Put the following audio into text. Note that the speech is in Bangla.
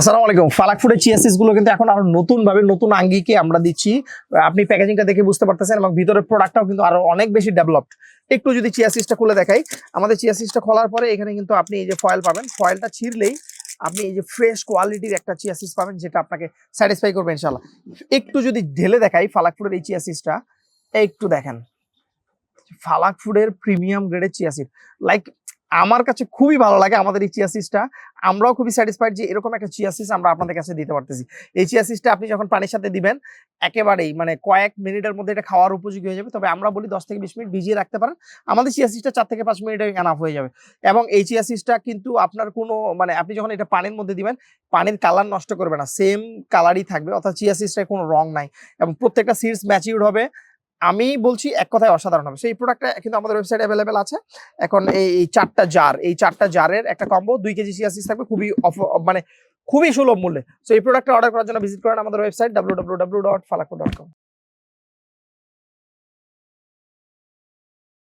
আসসালামু আলাইকুম। ফালাক ফুডের চিয়াসিসগুলো কিন্তু এখন আরও নতুন ভাবে নতুন আঙ্গিকে আমরা দিচ্ছি। আপনি প্যাকেজিংটা দেখে বুঝতে পারতেছেন এবং ভিতরের প্রোডাক্টটাও কিন্তু আরও অনেক বেশি ডেভেলপড একটু যদি চিয়াসিসটা খুলে দেখাই। আমাদের চিয়াসিসটা খোলার পরে এখানে কিন্তু আপনি এই যে ফয়েল পাবেন। ফয়েলটা ছিঁড়লেই আপনি এই যে ফ্রেশ কোয়ালিটির একটা চিয়াসিস পাবেন, যেটা আপনাকে স্যাটিসফাই করবে ইনশাল্লাহ একটু যদি ঢেলে দেখাই ফালাক ফুডের এই চিয়াসিসটা একটু দেখেন। ফালাক ফুডের প্রিমিয়াম গ্রেডের চিয়াসিড লাইক আমার কাছে খুবই ভালো লাগে আমাদের এই চিয়াসিসটা আমরাও খুবই স্যাটিসফাইড যে এরকম একটা চিয়াসিস আমরা আপনাদের কাছে দিতে পারতেছি। এই চিয়াসিসটা আপনি যখন পানির সাথে দিবেন, একেবারেই মানে কয়েক মিনিটের মধ্যে এটা খাওয়ার উপযোগী হয়ে যাবে। তবে আমরা বলি দশ থেকে বিশ মিনিট ভিজিয়ে রাখতে পারেন। আমাদের চিয়াসিসটা চার থেকে পাঁচ মিনিটে এনাফ হয়ে যাবে। এবং এই চিয়াসিসটা কিন্তু আপনার কোনো মানে আপনি যখন এটা পানির মধ্যে দিবেন, পানির কালার নষ্ট করবে না। সেম কালারই থাকবে। অর্থাৎ চিয়াসিসটায় কোনো রং নাই। এবং প্রত্যেকটা সিডস ম্যাচিউর হবে। আমি বলছি এক কথায় অসাধারণ হবে। সেই প্রোডাক্টটা কিন্তু আমাদের ওয়েবসাইটে অ্যাভেলেবেল আছে। এখন এই চারটা জার এই চারটা জারের একটা কম্বো দুই কেজি সিয়াসিস থাকবে, খুবই অফ- মানে খুবই সুলভ মূল্যে। সো এই প্রোডাক্টটা অর্ডার করার জন্য ভিজিট করেন আমাদের website W W W dot ফালাকো dot কম